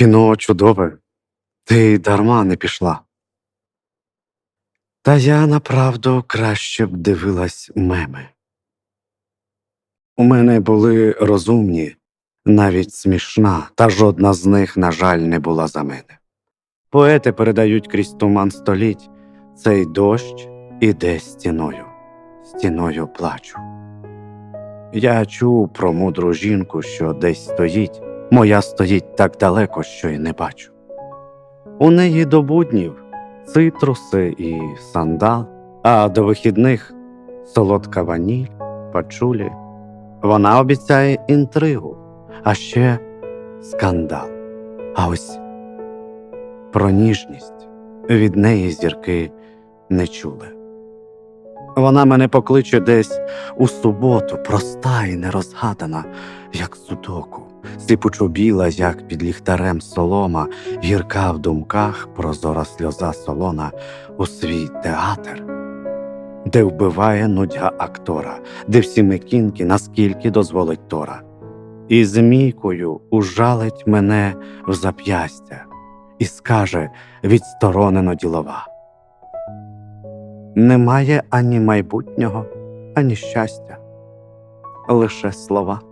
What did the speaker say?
Кіно чудове, ти дарма не пішла. Та я направду краще б дивилась меми. У мене були розумні, навіть смішна, та жодна з них, на жаль, не була за мене. Поети передають крізь туман століть цей дощ іде стіною, стіною плачу. Я чув про мудру жінку, що десь стоїть, моя стоїть так далеко, що й не бачу. У неї до буднів цитруси і сандал, а до вихідних солодка ваніль, пачулі. Вона обіцяє інтригу, а ще скандал. А ось про ніжність від неї зірки не чули. Вона мене покличе десь у суботу, проста і нерозгадана, як судоку, сліпучо біла, як під ліхтарем солома, гірка в думках, прозора сльоза солона у свій театр, де вбиває нудьга актора, де всі мекінки, наскільки дозволить Тора, і змійкою ужалить мене в зап'ястя і скаже відсторонено ділова. Немає ані майбутнього, ані щастя, лише слова.